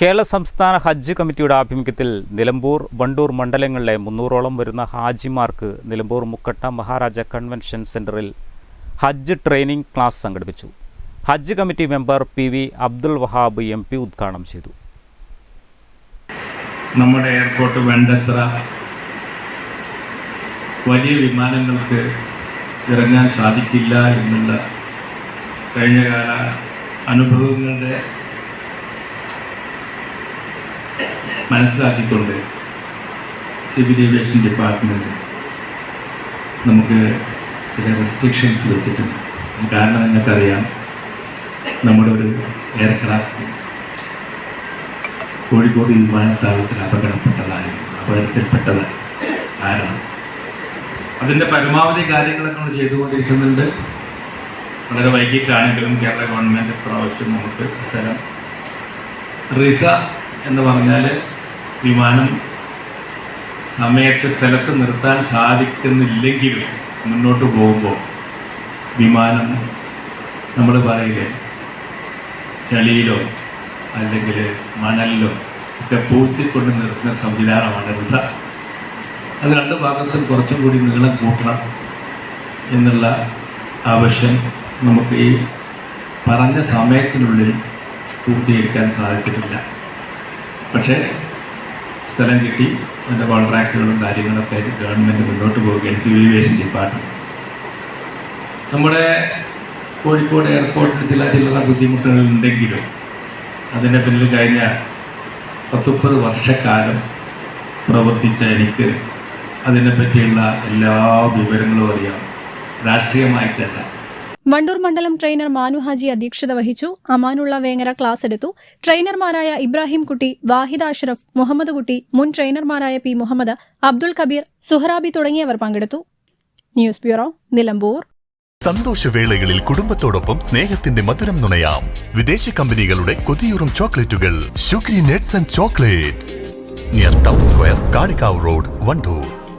Kerala സംസ്ഥാന ഹജ്ജ് കമ്മിറ്റിയുടെ ആഭിമുഖ്യത്തിൽ നിലമ്പൂർ ബണ്ടൂർ മണ്ഡലങ്ങളിലെ മുന്നൂറോളം വരുന്ന ഹാജിമാർക്ക് നിലമ്പൂർ മുക്കട്ട മഹാരാജ കൺവെൻഷൻ സെന്ററിൽ ഹജ്ജ് ട്രെയിനിംഗ് ക്ലാസ് സംഘടിപ്പിച്ചു. ഹജ്ജ് committee member P V Abdul Wahab M P ഉദ്ഘാടനം ചെയ്തു. നമ്മുടെ എയർപോർട്ട് വേണ്ടത്ര വലിയ വിമാനങ്ങൾക്ക് ഇറങ്ങാൻ സാധിക്കില്ല എന്നുള്ള കഴിഞ്ഞകാല അനുഭവങ്ങളുടെ മനസ്സിലാക്കിക്കൊണ്ട് സിവിൽ ഏവിയേഷൻ ഡിപ്പാർട്ട്മെന്റ് നമുക്ക് ചില റെസ്ട്രിക്ഷൻസ് വെച്ചിട്ടുണ്ട്. കാരണം നിങ്ങൾക്കറിയാം നമ്മുടെ ഒരു എയർക്രാഫ്റ്റ് കോഴിക്കോട് വിമാനത്താവളത്തിൽ അപകടപ്പെട്ടതായിരുന്നു അപകടത്തിൽപ്പെട്ടതായി കാരണം അതിന്റെ പരമാവധി കാര്യങ്ങളൊക്കെ നമ്മൾ ചെയ്തുകൊണ്ടിരിക്കുന്നുണ്ട്. വളരെ വൈകിട്ടാണെങ്കിലും കേരള ഗവൺമെന്റ് പ്രാവശ്യം നമുക്ക് സ്ഥലം റിസ എന്ന് പറഞ്ഞാൽ വിമാനം സമയത്ത് സ്ഥലത്ത് നിർത്താൻ സാധിക്കുന്നില്ലെങ്കിലും മുന്നോട്ട് പോകുമ്പോൾ വിമാനം നമ്മൾ പറയില്ലേ? ചളിയിലോ അല്ലെങ്കിൽ മണലിലോ ഒക്കെ പൂഴ്ത്തിക്കൊണ്ട് നിർത്തുന്ന സംവിധാനമാണ് റിസ. അത് രണ്ട് ഭാഗത്തും കുറച്ചും കൂടി നീളം കൂട്ടണം എന്നുള്ള ആവശ്യം നമുക്ക് ഈ പറഞ്ഞ സമയത്തിനുള്ളിൽ പൂർത്തീകരിക്കാൻ സാധിച്ചിട്ടില്ല. പക്ഷേ സ്ഥലം കിട്ടി. അതിന്റെ കോൺട്രാക്റ്റുകളും കാര്യങ്ങളൊക്കെ ഗവൺമെന്റ് മുന്നോട്ട് പോവുകയാണ്. സിവിൽ ഏവിയേഷൻ ഡിപ്പാർട്ട്മെന്റ് നമ്മുടെ കോഴിക്കോട് എയർപോർട്ടിൽ ചില ചില്ലറ ബുദ്ധിമുട്ടുകൾ ഉണ്ടെങ്കിലും അതിന്റെ പിന്നിൽ കഴിഞ്ഞ പത്തുമുപ്പത് വർഷക്കാലം പ്രവർത്തിച്ച എനിക്ക് അതിനെപ്പറ്റിയുള്ള എല്ലാ വിവരങ്ങളും അറിയാം. രാഷ്ട്രീയമായിട്ടല്ല. വണ്ടൂർ മണ്ഡലം ട്രെയിനർ മാനു ഹാജി അധ്യക്ഷത വഹിച്ചു. അമാനുള്ള വേങ്ങര ക്ലാസ് എടുത്തു. ട്രെയിനർമാരായ ഇബ്രാഹിം കുട്ടി വാഹിദ് അഷ്റഫ് മുഹമ്മദ് കുട്ടി മുൻ ട്രെയിനർമാരായ പി മുഹമ്മദ് അബ്ദുൾ കബീർ സുഹറാബി തുടങ്ങിയവർ പങ്കെടുത്തു. News bureau Nilambur. സന്തോഷവേളകളിൽ കുടുംബത്തോടൊപ്പം സ്നേഹത്തിന്റെ മധുരം നുണയാം. വിദേശ കമ്പനികളുടെ കൊതിയൂറും ചോക്ലേറ്റുകൾ. ഷുഗ്രി nets and chocolates. Near town square Kalikavu road Wandoor